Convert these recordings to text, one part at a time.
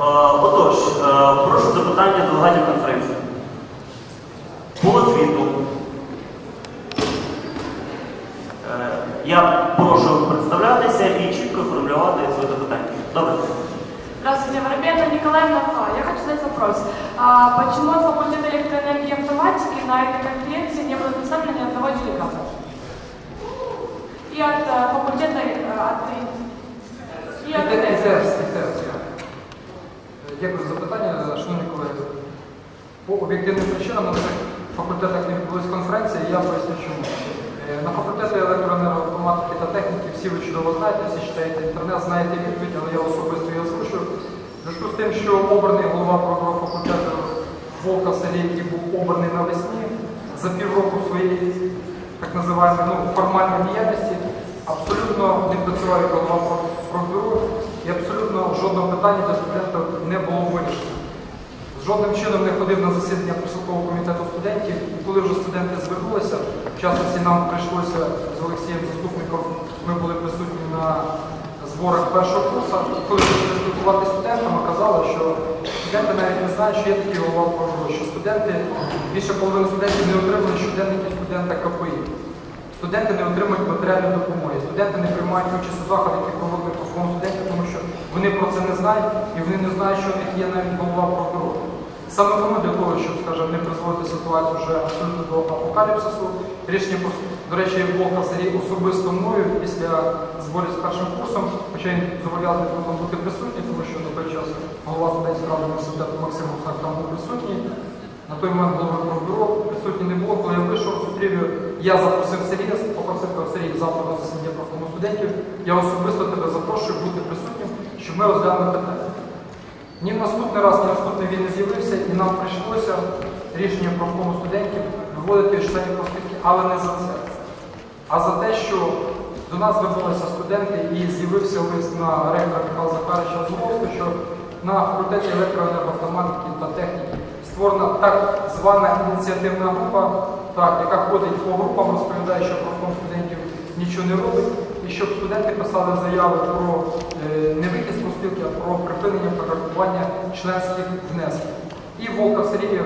Е, отож, е, прошу запитання делегатів конференції. По звіту. Е, я прошу представлятися і чітко формулювати своє запитання. Добре. Здравствуйте, Воробьевна Николаевна. Я хочу задати вопрос. А почему от факультета электроэнергии автоматики на этой конференции не было представлено ни одного делегата? И от э, факультета... Э, от, и от... Дякую за запитання, шановні колеги. По об'єктивним причинам на цих факультетах не відбулись конференції, я поясню чому. Е, На факультеті електроенергоінформатики та техніки всі ви чудово знаєте, всі читаєте інтернет, знаєте відповідь, але я особисто її озвучую. Зв'язку з тим, що обраний голова факультету Волка Сергій, який був обраний навесні, за півроку своєї так називаємо ну, формальної діяльності, абсолютно не працював як голова про- прокурору і абсолютно жодного питання для студента не було вирішено. Жодним чином не ходив на засідання просилкового комітету студентів, і коли вже студенти звернулися, в частності нам прийшлося з Олексієм заступником, ми були присутні на зборах першого курсу, і коли почали спілкуватися з студентами, казали, що студенти навіть не знають, що є такий голова прокурору, що студенти, більше половини студентів не отримують щоденники студента КПІ. Студенти не отримують матеріальної допомоги, студенти не приймають участь у заходах, які проводили по своєму студенті, тому що вони про це не знають і вони не знають, що в них є навіть голова прокурора. Саме тому для того, щоб, скажімо, не призводити ситуацію вже абсолютно до апокаліпсису, рішення до речі, Волка Сергій особисто мною після зборів з першим курсом, хоча він зобов'язаний був бути присутній, тому що на той час голова студентської ради університету Максим Гусак там був присутній. На той момент голови прокурор присутній не було, коли я вийшов, зустрів я запросив Сергія, попросив Сергій завтра на засідання профкому студентів. Я особисто тебе запрошую бути присутнім, щоб ми розглянули питання. Ні в наступний раз, ні в наступний він не з'явився, і нам прийшлося рішення профкому студентів виводити членів профспілки, але не за це. А за те, що до нас звернулися студенти і з'явився лист на ректора Михайла Захаровича Зубовського, що на факультеті електроенергоавтоматики та техніки створена так звана ініціативна група, так, яка ходить по групам, розповідає, що профком студентів нічого не робить, і щоб студенти писали заяви про е, не вихід з профспілки, а про припинення членських внесків. І Волка Сергій є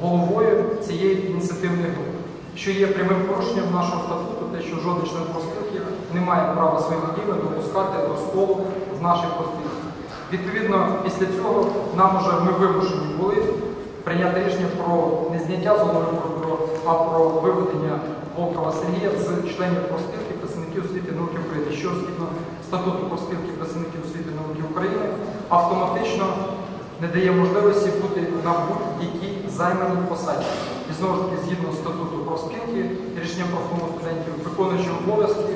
головою цієї ініціативної групи що є прямим порушенням нашого статуту, те, що жоден член профспілки не має права своїх діл допускати до столу в нашій профспілці. Відповідно, після цього нам уже ми вимушені були прийняти рішення про не зняття з голови а про виведення Волкова Сергія з членів профспілки працівників освіти науки України, що згідно статуту профспілки працівників освіти науки України автоматично не дає можливості бути на будь-якій займаній посаді. І знову ж таки, згідно статуту про спілки, рішення профкому студентів, виконуючи обов'язки,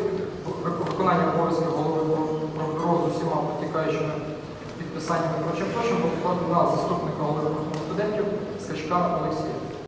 виконання обов'язків голови прокурору з усіма потікаючими підписаннями прочим прочим, на заступника голови профкому студентів Скачка Олексія.